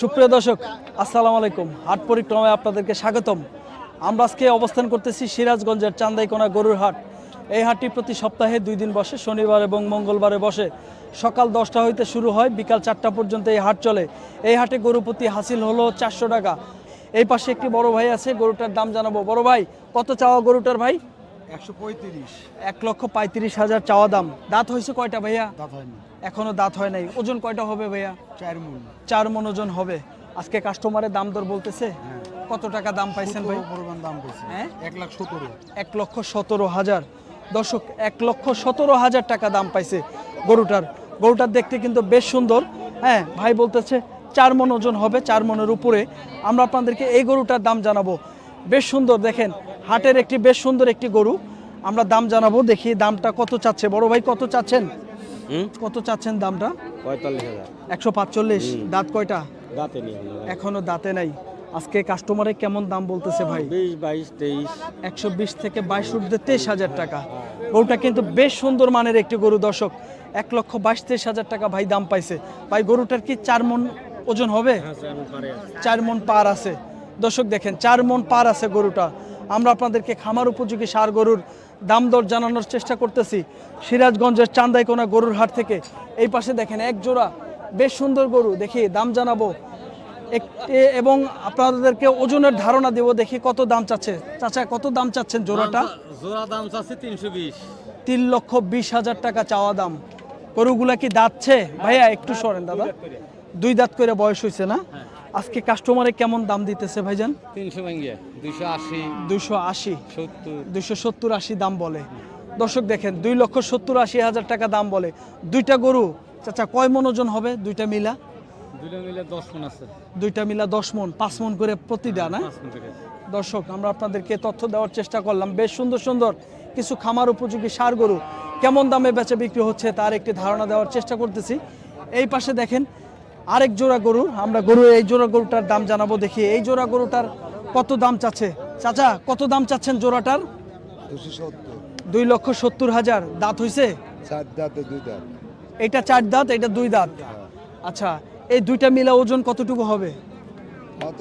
সুপ্রিয় দর্শক আসসালামু আলাইকুম। হাট পরিক্রমায় আপনাদেরকে স্বাগতম। আমরা আজকে অবস্থান করতেছি সিরাজগঞ্জের চান্দাইকোনা গরুর হাট। এই হাটটি প্রতি সপ্তাহে দুই দিন বসে শনিবার এবং মঙ্গলবারে বসে। সকাল দশটা হইতে শুরু হয় বিকাল চারটা পর্যন্ত এই হাট চলে। এই হাটে গরু প্রতি হাসিল হলো চারশো টাকা। এই পাশে একটি বড় ভাই আছে গরুটার দাম জানাব। বড় ভাই কত চাওয়া গরুটার ভাই? একশো পঁয়ত্রিশ। এক লক্ষ পঁয়ত্রিশ হাজার চাওয়া দাম। দাঁত হয়েছে কয়টা ভাইয়া? দাঁত হয়নি। এখনও দাঁত হয় নাই। ওজন কয়টা হবে ভাইয়া? চার মূল চার মন ওজন হবে। আজকে কাস্টমারের দাম দর বলতেছে হ্যাঁ। কত টাকা দাম পাইছেন ভাই? পরিমাণ দাম পেয়েছে হ্যাঁ? এক লাখ সতেরো। এক লক্ষ সতেরো হাজার। দর্শক এক লক্ষ সতেরো হাজার টাকা দাম পাইছে গরুটার। গরুটার দেখতে কিন্তু বেশ সুন্দর। হ্যাঁ ভাই বলতেছে চার মন ওজন হবে চার মনের উপরে। আমরা আপনাদেরকে এই গরুটার দাম জানাব। বেশ সুন্দর দেখেন হাটের একটি বেশ সুন্দর একটি গরু। আমরা দাম জানাব দেখি দামটা কত চাচ্ছে। বড় ভাই কত চাচ্ছেন? কত চাচ্ছেন দামটা? পঁয়তাল্লিশ হাজার। একশো পাঁচচল্লিশ। দাঁত কয়টা? দাঁতে নেই এখনও দাঁতে। নাই। আজকে কাস্টমারে কেমন দাম বলতেছে ভাই? বিশ বাইশ তেইশ। একশো বিশ থেকে বাইশ ঊর্ধ্বে তেইশ হাজার টাকা। গরুটা কিন্তু বেশ সুন্দর মানের একটি গরু দর্শক। এক লক্ষ বাইশ তেইশ হাজার টাকা ভাই দাম পাইছে। ভাই গরুটার কি চার মন ওজন হবে? চার মন পার আছে। দর্শক দেখেন চার মন পার আছে গরুটা। আমরা আপনাদেরকে খামার উপযোগী সার গরুর দাম দর জানানোর চেষ্টা করতেছি। সিরাজগঞ্জের চান্দাইকোনা গরুর হাট থেকে। এই পাশে দেখেন এক জোড়া বেশ সুন্দর গরু। দেখি দাম জানাব। এবং আপনাদেরকে ওজনের ধারণা দেবো। দেখি কত দাম চাচ্ছে। চাচা কত দাম চাচ্ছেন জোড়াটা? জোড়া দাম চাচ্ছে তিনশো বিশ। তিন লক্ষ বিশ হাজার টাকা চাওয়া দাম। গরুগুলা কি দাঁতছে? ভাইয়া একটু সরেন দাদা। দুই দাঁত করে। বয়স হয়েছে না? আজকে কাস্টমারে কেমন দাম দিতেছে ভাইজান? তিনশো ভেঙে দুইশো আশি দুশো আশি। সত্তর। সত্তর আশি দাম বলে। দর্শক দেখেন দুই লক্ষ সত্তর আশি হাজার টাকা দাম বলে। দুইটা গরু চাচা কয় মন ওজন হবে? দুইটা মিলা? দুটো মিলে দশ মন আছে। দুইটা মিলা দশ মন পাঁচ মন করে প্রতিটা না? পাঁচ দর্শক আমরা আপনাদেরকে তথ্য দেওয়ার চেষ্টা করলাম। বেশ সুন্দর সুন্দর কিছু খামার উপযোগী সার গরু। কেমন দামে বেচা বিক্রি হচ্ছে তার একটি ধারণা দেওয়ার চেষ্টা করতেছি। এই পাশে দেখেন আরেক জোড়া গরু আমরা গরু এই জোড়া গরুটার দাম জানাব দেখি। এই জোড়া গরুটার কত দাম চাচ্ছে? চাচা কত দাম চাচ্ছেন জোড়াটার? দুই লক্ষ সত্তর হাজার। দাঁত হইছে? চার দাঁতে দুই দাঁত। এটা চার দাঁত এটা দুই দাঁত? আচ্ছা এই দুইটা মিলা ওজন কতটুকু হবে? হয়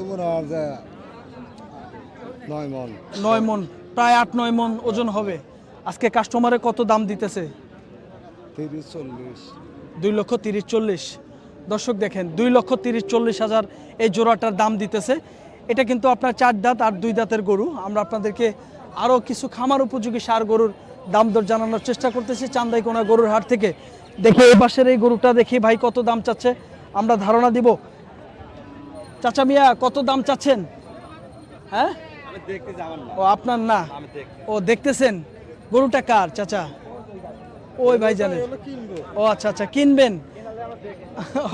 নয় মন। নয় মন প্রায় আট নয় মন ওজন হবে। আজকে কাস্টমারে কত দাম দিতেছে? তিরিশ চল্লিশ। দুই লক্ষ তিরিশ চল্লিশ। দর্শক দেখেন দুই লক্ষ তিরিশ চল্লিশ হাজার এই জোড়াটার দাম দিতেছে। এটা কিন্তু আপনার চার দাঁত আর দুই দাঁতের গরু। আমরা আপনাদেরকে আরও কিছু খামার উপযোগী সার গরুর দাম দর জানানোর চেষ্টা করতেছি চান্দাইকোনা গরুর হাট থেকে। দেখি এই পাশের এই গরুটা দেখি ভাই কত দাম চাচ্ছে? আমরা ধারণা দিব। চাচা মিয়া কত দাম চাচ্ছেন? হ্যাঁ? ও আপনার না? ও দেখতেছেন? গরুটা কার চাচা? ওই ভাই জানে। কিনবো। ও আচ্ছা আচ্ছা কিনবেন।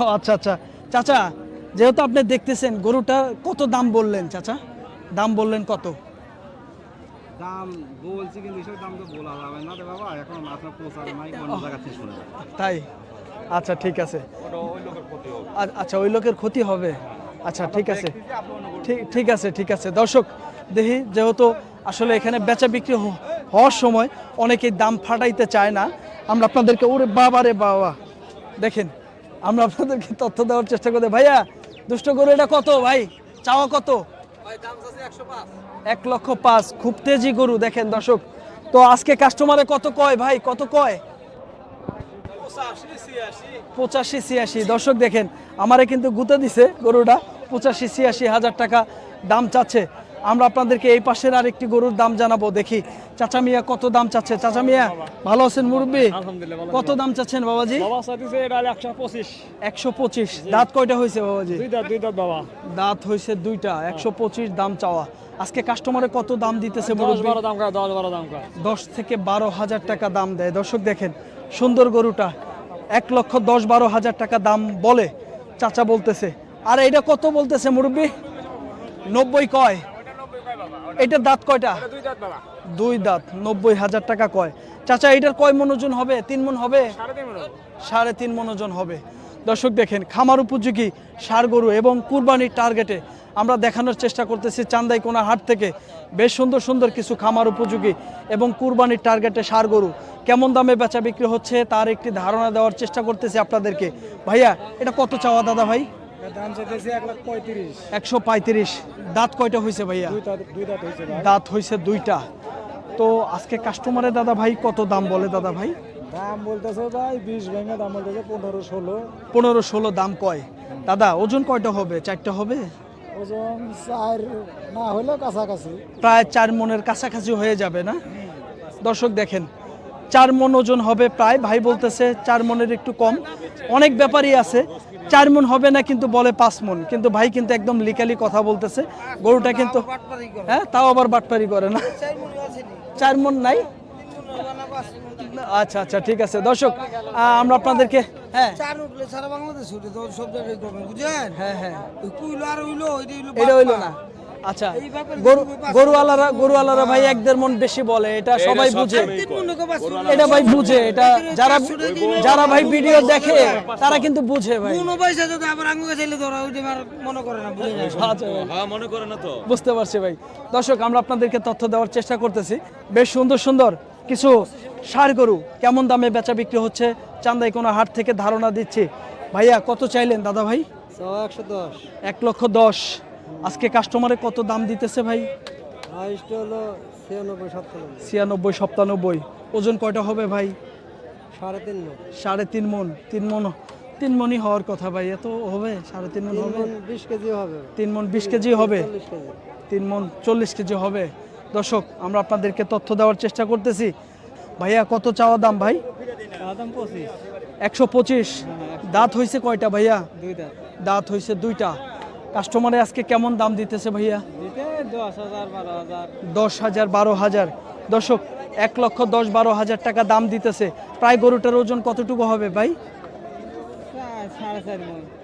আচ্ছা আচ্ছা। চাচা যেহেতু আপনি দেখতেছেন গরুটা কত দাম বললেন চাচা? দাম বললেন কত? দাম বলছি কিন্তু এসব দাম তো বলা যাবে না রে বাবা এখন আপনার পৌঁছাবে নাই অন্য জায়গা থেকে শুনে তাই? আচ্ছা ঠিক আছে। আচ্ছা ওই লোকের ক্ষতি হবে? আচ্ছা ঠিক আছে। ঠিক ঠিক আছে ঠিক আছে। দর্শক দেখি যেহেতু আসলে এখানে বেচা বিক্রি হ- হওয়ার সময় অনেকেই দাম ফাটাইতে চায় না। আমরা আপনাদেরকে ওরে বাবা রে বাবা দেখেন। আমরা আপনাদেরকে তথ্য দেওয়ার চেষ্টা করি ভাইয়া দুষ্ট গরু এটা কত ভাই? চাওয়া কত? এক লক্ষ পাঁচ খুব তেজি গরু দেখেন দর্শক। তো আজকে কাস্টমারে কত কয় ভাই? কত কয়? পঁচাশি ছিয়াশি। দর্শক দেখেন আমারে কিন্তু গুঁতে দিছে গরুটা। পঁচাশি ছিয়াশি হাজার টাকা দাম চাচ্ছে। আমরা আপনাদেরকে এই পাশের আরেকটি গরুর দাম জানাব। দেখি চাচা মিয়া কত দাম চাচ্ছে? চাচা মিয়া ভালো আছেন মুরব্বী? কত দাম চাচ্ছেন বাবাজি? একশো পঁচিশ। দাঁত কয়টা হয়েছে বাবাজি? দাঁত বাবা। দাঁত হয়েছে দুইটা একশো পঁচিশ দাম চাওয়া। আজকে কাস্টমারে কত দাম দিতেছে দশ থেকে বারো হাজার টাকা দাম দেয়। দর্শক দেখেন সুন্দর গরুটা। এক লক্ষ দশ বারো হাজার টাকা দাম বলে চাচা বলতেছে। আর এটা কত বলতেছে মুরব্বী? নব্বই কয়। এটা দাঁত কয়টা? দুই দাঁত দুই দাঁত নব্বই হাজার টাকা কয়? চাচা এটার কয় মনোজন হবে? তিন মন হবে? সাড়ে তিন মন ওজন হবে। দর্শক দেখেন খামার উপযোগী সার গরু এবং কুরবানির টার্গেটে আমরা দেখানোর চেষ্টা করতেছি চান্দাইকোনা হাট থেকে। বেশ সুন্দর সুন্দর কিছু খামার উপযোগী এবং কুরবানির টার্গেটে সার গরু। কেমন দামে বেচা বিক্রি হচ্ছে তার একটি ধারণা দেওয়ার চেষ্টা করতেছি আপনাদেরকে। ভাইয়া এটা কত চাওয়া দাদা ভাই? একশো পঁয়ত্রিশ। দাঁত কয়টা হয়েছে ভাইয়া? দাঁত হয়েছে দুইটা। তো আজকে কাস্টমারের দাদা ভাই কত দাম বলে দাদা ভাই? দাম বলতেছে ভাই বিশ ভেঙে দাম বলতেছে পনেরো ষোলো। পনেরো ষোলো দাম কয়? দাদা ওজন কয়টা হবে? চারটা হবে? ওজন চার না হলেও কাছাকাছি। প্রায় চার মনের কাছাকাছি হয়ে যাবে না? দর্শক দেখেন চার মন ওজন হবে প্রায় ভাই বলতেছে চার মনের একটু কম। অনেক ব্যাপারই আছে। চার মন হবে না কিন্তু বলে পাঁচ মন। কিন্তু ভাই কিন্তু একদম লিকালি কথা বলতেছে। গরুটা কিন্তু হ্যাঁ তাও আবার বাটপারি করে না। চার মন নাই? আচ্ছা আচ্ছা ঠিক আছে। দর্শক আমরা আপনাদেরকে হ্যাঁ। সারা বাংলাদেশ সব জায়গায় বুঝলেন? হ্যাঁ হ্যাঁ। এটা হইল না। আচ্ছা গরু গরুওয়ালারা গরুওয়ালারা ভাই এক দেড় মন বেশি বলে এটা সবাই বুঝে মনে এটা ভাই বুঝে এটা যারা যারা ভাই ভিডিও দেখে তারা কিন্তু বুঝে ভাই কোনো পয়সা যদি আবার আঙ্গুকে চাইলে ধরা আর মনে করে না বুঝে যায় আচ্ছা ভাই। বুঝতে পারছি ভাই দর্শক আমরা আপনাদেরকে তথ্য দেওয়ার চেষ্টা করতেছি বেশ সুন্দর সুন্দর কিছু সার গরু কেমন দামে বেচা বিক্রি হচ্ছে চান্দাই কোনো হাট থেকে ধারণা দিচ্ছি ভাইয়া কত চাইলেন দাদা ভাই একশো দশ এক লক্ষ দশ আজকে কাস্টমারে কত দাম দিতেছে ভাই? ছিয়ানব্বই সাতানব্বই। সপ্তানব্বই ওজন কয়টা হবে ভাই? সাড়ে তিন মন সাড়ে তিন মন তিন মন তিন মনই হওয়ার কথা ভাই। এত হবে? সাড়ে তিন মন হবে? বিশ কেজি হবে। তিন মন বিশ কেজি হবে? তিন মন চল্লিশ কেজি। হবে। দর্শক আমরা আপনাদেরকে তথ্য দেওয়ার চেষ্টা করতেছি। ভাইয়া কত চাওয়া দাম ভাই? একশো পঁচিশ। দাঁত হয়েছে কয়টা ভাইয়া? দুই দাঁত। দাঁত হয়েছে দুইটা। কাস্টমারে আজকে কেমন দাম দিতেছে ভাইয়া? দশ হাজার বারো হাজার। দর্শক এক লক্ষ দশ বারো হাজার টাকা দাম দিতেছে। প্রায় গরুটার ওজন কতটুকু হবে ভাই?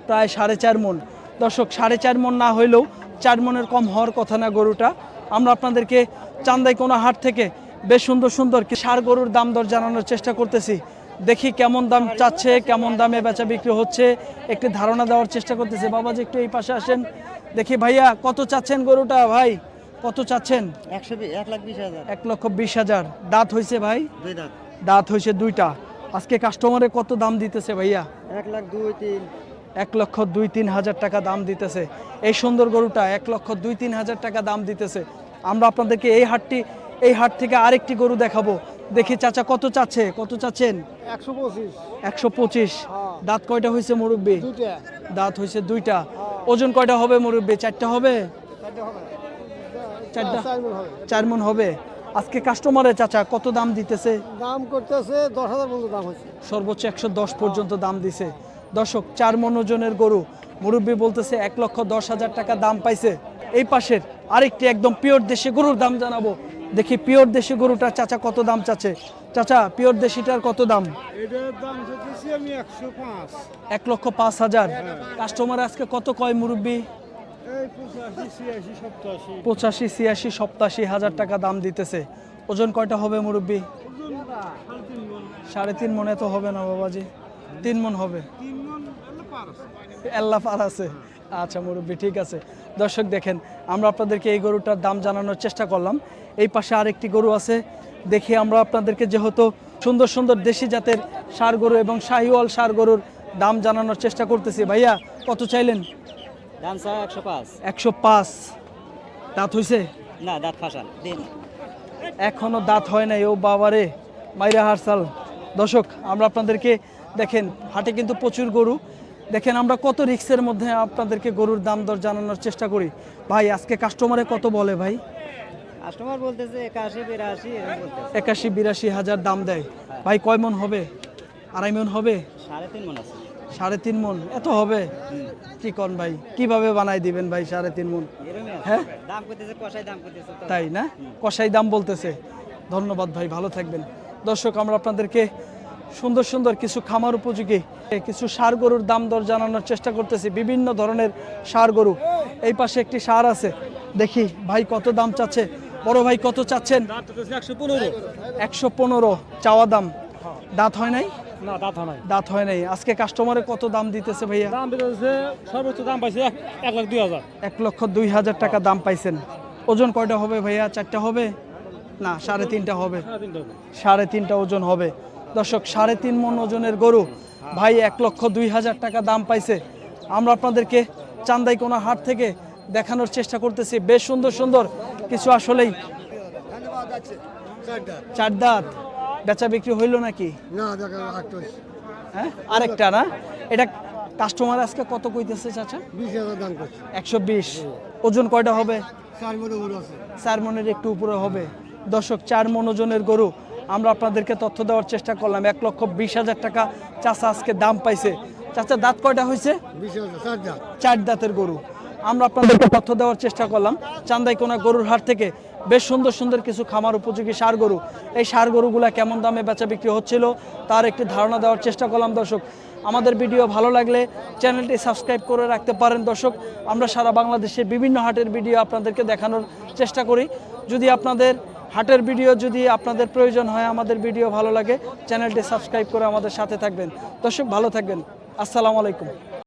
প্রায় সাড়ে চার মন। দর্শক সাড়ে চার মন না হইলেও চার মনের কম হওয়ার কথা না গরুটা। আমরা আপনাদেরকে চান্দাই কোনো হাট থেকে বেশ সুন্দর সুন্দর কি সার গরুর দাম দর জানানোর চেষ্টা করতেছি। দেখি কেমন দাম চাচ্ছে কেমন দামে বেচা বিক্রি হচ্ছে। একটি ধারণা দেওয়ার চেষ্টা করতেছি। বাবাজি একটু এই পাশে আসেন। দেখি ভাইয়া কত চাচ্ছেন গরুটা? ভাই কত চাচ্ছেন? এক লক্ষ বিশ হাজার। দাঁত হয়েছে ভাই? দাঁত। হয়েছে দুইটা। আজকে কাস্টমারে কত দাম দিতেছে ভাইয়া? এক লাখ দুই তিন। এক লক্ষ দুই তিন হাজার টাকা দাম দিতেছে। এই সুন্দর গরুটা এক লক্ষ দুই তিন হাজার টাকা দাম দিতেছে। আমরা আপনাদেরকে এই হাটটি এই হাট থেকে আরেকটি গরু দেখাবো। দেখি চাচা কত চাচ্ছে? কত চাচ্ছেন? একশো পঁচিশ। দাঁত কয়টা হয়েছে মুরব্বী? দাঁত হয়েছে দুইটা। ওজন কয়টা হবে মুরব্বী? চারটা হবে? চারটা চার মন হবে। আজকে কাস্টমারে চাচা কত দাম দিতেছে? দাম করতেছে দশ হাজার পর্যন্ত দাম হচ্ছে সর্বোচ্চ একশো দশ পর্যন্ত দাম দিছে। দর্শক চার মন ওজনের গরু। মুরব্বী বলতেছে এক লক্ষ দশ হাজার টাকা দাম পাইছে। এই পাশের আরেকটি একদম পিওর দেশে গরুর দাম জানাব। দেখি পিওর দেশি গরুটার চাচা কত দাম চাচ্ছে? চাচা পিওর দেশিটার কত দাম? এক লক্ষ পাঁচ হাজার। কাস্টমার আজকে কত কয় মুরব্বী? পঁচাশি ছিয়াশি সপ্তাশি। পঁচাশি ছিয়াশি সপ্তাশি হাজার টাকা দাম দিতেছে। ওজন কয়টা হবে মুরব্বী? সাড়ে তিন মনে। তো হবে না বাবাজি। তিন মন হবে। আল্লাহ পার আছে। আচ্ছা মুরব্বী ঠিক আছে। দর্শক দেখেন আমরা আপনাদেরকে এই গরুটার দাম জানানোর চেষ্টা করলাম। এই পাশে আরেকটি গরু আছে দেখি আমরা আপনাদেরকে যেহেতু সুন্দর সুন্দর দেশি জাতের সার গরু এবং শাহিওয়াল সার গরুর দাম জানানোর চেষ্টা করতেছি। ভাইয়া কত চাইলেন? দাম একশো পাঁচ। একশো পাঁচ। দাঁত হইছে? না দাঁত ফাঁসান দিন। এখনও দাঁত হয় নাই ও বাবারে মাইরা হারসাল। দর্শক আমরা আপনাদেরকে দেখেন হাটে কিন্তু প্রচুর গরু। দেখেন আমরা কত রিক্সের মধ্যে আপনাদেরকে গরুর দাম দর জানানোর চেষ্টা করি। ভাই আজকে কাস্টমারে কত বলে ভাই? কাস্টমার বলতেছে একাশি বিরাশি একাশি বিরাশি হাজার দাম দেয়। ভাই কয় মন হবে? আড়াই মন হবে? সাড়ে তিন মন আছে। সাড়ে তিন মন এত হবে? কি কন ভাই কীভাবে বানাই দিবেন ভাই সাড়ে তিন মন? হ্যাঁ? দাম করতেছে কষাই দাম করতেছে তাই না? কষাই দাম বলতেছে। ধন্যবাদ ভাই ভালো থাকবেন। দর্শক আমরা আপনাদেরকে সুন্দর সুন্দর কিছু খামার উপযোগী কিছু সার গরুর দাম দর জানানোর চেষ্টা করতেছি বিভিন্ন ধরনের সার গরু। এই পাশে একটি সার আছে দেখি ভাই কত দাম চাচ্ছে বড় ভাই কত চাচ্ছেন? একশো পনেরো। চাওয়া দাম। দাঁত হয় নাই? না দাঁত নাই। দাঁত হয় নাই। আজকে কাস্টমারে কত দাম দিতেছে ভাইয়া? দাম সর্বোচ্চ দাম পাইছে এক লাখ দুই হাজার। এক লক্ষ দুই হাজার টাকা দাম পাইছেন। ওজন কয়টা হবে ভাইয়া? চারটা হবে? না সাড়ে তিনটা হবে। সাড়ে তিনটা ওজন হবে। দর্শক সাড়ে তিন মন ওজনের গরু। ভাই এক লক্ষ দুই হাজার টাকা দাম পাইছে। আমরা আপনাদেরকে চান্দাই কোনো হাট থেকে দেখানোর চেষ্টা করতেছি। বেশ সুন্দর সুন্দর। কিছু আসলেই চার দাঁত। বেচা বিক্রি হইল নাকি? হ্যাঁ? আরেকটা না? এটা কাস্টমার আজকে কত কইতেছে চাচা? একশো বিশ। ওজন কয়টা হবে? চার মনের একটু উপরে হবে। দর্শক চার মন ওজনের গরু। আমরা আপনাদেরকে তথ্য দেওয়ার চেষ্টা করলাম। এক লক্ষ বিশ হাজার টাকা চাচা আজকে দাম পাইছে। চাচা দাঁত কয়টা হয়েছে? চার দাঁতের গরু। আমরা আপনাদেরকে তথ্য দেওয়ার চেষ্টা করলাম। চান্দাইকোনা গরুর হাট থেকে বেশ সুন্দর সুন্দর কিছু খামার উপযোগী সার গরু। এই সার গরুগুলা কেমন দামে বেচা বিক্রি হচ্ছিল তার একটি ধারণা দেওয়ার চেষ্টা করলাম দর্শক। আমাদের ভিডিও ভালো লাগলে চ্যানেলটি সাবস্ক্রাইব করে রাখতে পারেন দর্শক। আমরা সারা বাংলাদেশের বিভিন্ন হাটের ভিডিও আপনাদেরকে দেখানোর চেষ্টা করি। যদি আপনাদের হাটের ভিডিও যদি আপনাদের প্রয়োজন হয়, আমাদের ভিডিও ভালো লাগে, চ্যানেলটি সাবস্ক্রাইব করে আমাদের সাথে থাকবেন। দর্শক, ভালো থাকবেন। আসসালামু আলাইকুম।